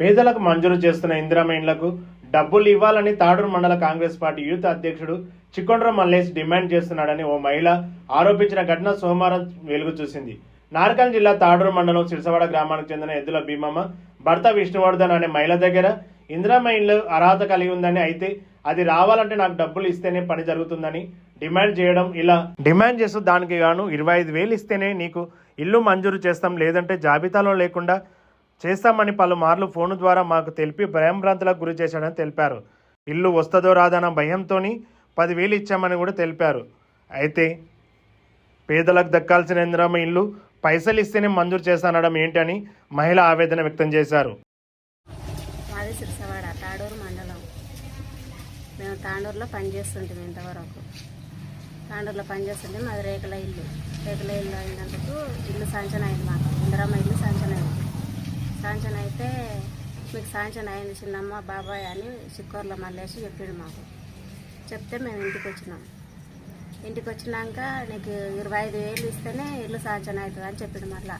పేదలకు మంజూరు చేస్తున్న ఇందిరమ్మ డబ్బులు ఇవ్వాలని తాడూరు మండల కాంగ్రెస్ పార్టీ యూత్ అధ్యక్షుడు చిక్కొండ్ర మల్లేష్ డిమాండ్ చేస్తున్నాడని ఓ మహిళ ఆరోపించిన ఘటన సోమవారం వెలుగు చూసింది. నార్కల్ జిల్లా తాడూరు మండలం సిరిసవాడ గ్రామానికి చెందిన ఎద్దుల భీమమ్మ భర్త విష్ణువర్ధన్ అనే మహిళ దగ్గర ఇందిరమ్మ అర్హత కలిగి ఉందని అయితే అది రావాలంటే నాకు డబ్బులు ఇస్తేనే పని జరుగుతుందని డిమాండ్ చేయడం ఇలా డిమాండ్ చేస్తూ దానికి గాను ఇరవై ఐదు వేలు ఇస్తేనే నీకు ఇల్లు మంజూరు చేస్తాం లేదంటే జాబితాలో లేకుండా చేస్తామని పలుమార్లు ఫోను ద్వారా మాకు తెలిపి భయంభ్రాంతులకు గురి చేశాడని తెలిపారు. ఇల్లు వస్తుందో రాదన్న భయంతో పదివేలు ఇచ్చామని కూడా తెలిపారు. అయితే పేదలకు దక్కాల్సిన ఇందిరమ్మ ఇల్లు పైసలు ఇస్తేనే మంజూరు చేస్తానడం ఏంటని మహిళ ఆవేదన వ్యక్తం చేశారు. మాది సిరిసవాడ తాడూరు మండలం. మేము తాండూరులో పనిచేస్తుంటాం ఇంతవరకు. తాండూరులో పనిచేస్తుంటే మాది రేకుల ఇల్లు. రేకుల ఇల్లు అయినందుకు ఇల్లు సాంచన అయింది మాకు. ఇందిరమ్మ ఇల్లు సాంచన అయింది. శాంక్షన్ అయితే మీకు శాంక్షన్ అయింది చిన్నమ్మ బాబాయ్ అని చిక్కూరులో మళ్ళేసి చెప్పిండు మాకు. చెప్తే మేము ఇంటికి వచ్చినాం. ఇంటికి వచ్చినాక నీకు ఇరవై ఐదు వేలు ఇస్తేనే ఇల్లు శాంక్షన్ అవుతుంది అని చెప్పిండు మళ్ళా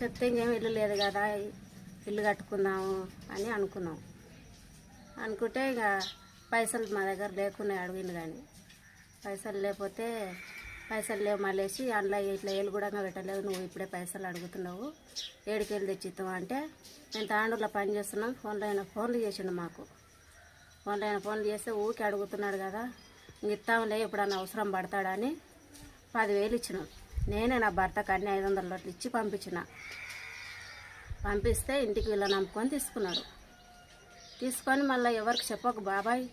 చెప్తే ఇంకేం ఇల్లు లేదు కదా ఇల్లు కట్టుకుందాము అని అనుకున్నాం. అనుకుంటే ఇక పైసలు మా దగ్గర లేకున్నాయి అడిగిండు కానీ పైసలు లేకపోతే పైసలు లేవు మళ్ళేసి అందులో ఇట్లా ఏళ్ళు కూడా పెట్టలేదు. నువ్వు ఇప్పుడే పైసలు అడుగుతున్నావు. ఏడుకేళ్ళు వెళ్ళి తెచ్చిస్తావు అంటే మేము తాండూరులో పని చేస్తున్నాం ఫోన్లో అయినా ఫోన్లు చేసిండు మాకు. ఫోన్లో అయినా ఫోన్లు చేస్తే ఊరికి అడుగుతున్నాడు కదా. ఇస్తాంలే ఎప్పుడన్నా అవసరం పడతాడని పదివేలు ఇచ్చినాం. నేనే నా భర్తకు అన్ని ఐదు వందల రూపాయలు ఇచ్చి పంపించిన. పంపిస్తే ఇంటికి వీళ్ళ నమ్ముకొని తీసుకున్నాడు. తీసుకొని మళ్ళీ ఎవరికి చెప్పకు బాబాయ్.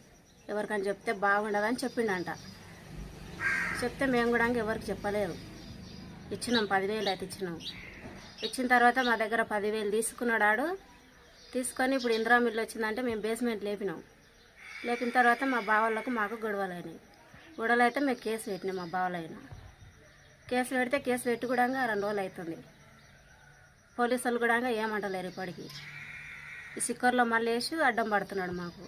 ఎవరికని చెప్తే బాగుండదని చెప్పిండంట. చెప్తే మేము కూడా ఎవరికి చెప్పలేదు. ఇచ్చినాం పదివేలు అయితే ఇచ్చినాం. ఇచ్చిన తర్వాత మా దగ్గర పదివేలు తీసుకున్నాడు ఆడు. తీసుకొని ఇప్పుడు ఇందిరా మిల్లు వచ్చిందంటే మేము బేస్మెంట్ లేపినాం. లేపిన తర్వాత మా బావళ్ళకు మాకు గొడవలు అయినాయి. గొడవలు అయితే మేము కేసు పెట్టినాం మా బావలైన కేసు పెడితే కేసు పెట్టి కూడా రెండు రోజులు అవుతుంది. పోలీసులు కూడా ఏమంటలేరు ఇప్పటికి. ఈ సిక్కర్లో మళ్ళీ వేసి అడ్డం పడుతున్నాడు మాకు.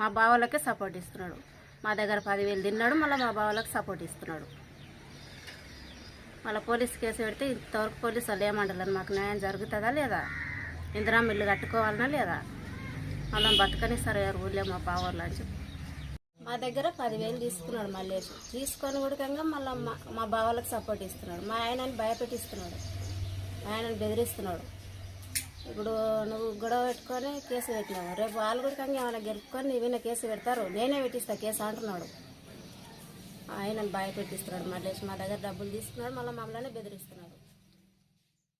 మా బావలకే సపోర్ట్ ఇస్తున్నాడు. మా దగ్గర పదివేలు తిన్నాడు మళ్ళీ మా బావలకు సపోర్ట్ ఇస్తున్నాడు. మళ్ళీ పోలీస్ కేసు పెడితే ఇంతవరకు పోలీసు వాళ్ళు ఏమంటలేదు మాకు న్యాయం జరుగుతుందా లేదా? ఇందిరా మిల్లు కట్టుకోవాలనా లేదా? మళ్ళీ బతకనిస్తారు ఎవరు ఊళ్ళో మా బావలు అని చెప్పి. మా దగ్గర పదివేలు తీసుకున్నాడు మళ్ళీ తీసుకొని ఉడకంగా మళ్ళీ మా మా బావలకు సపోర్ట్ ఇస్తున్నాడు. మా ఆయనని భయపెట్టిస్తున్నాడు. ఆయనను బెదిరిస్తున్నాడు. ఇప్పుడు నువ్వు గొడవ పెట్టుకొని కేసు పెట్టినావు. రేపు వాళ్ళు కూడా ఏమైనా గెలుపుకొని ఏమైనా కేసు పెడతారు. నేనే పెట్టిస్తా కేసు అంటున్నాడు. ఆయనను భయపెట్టిస్తున్నాడు మళ్ళీ మా దగ్గర డబ్బులు తీసుకున్నాడు మళ్ళీ మమ్మల్ని బెదిరిస్తున్నాడు.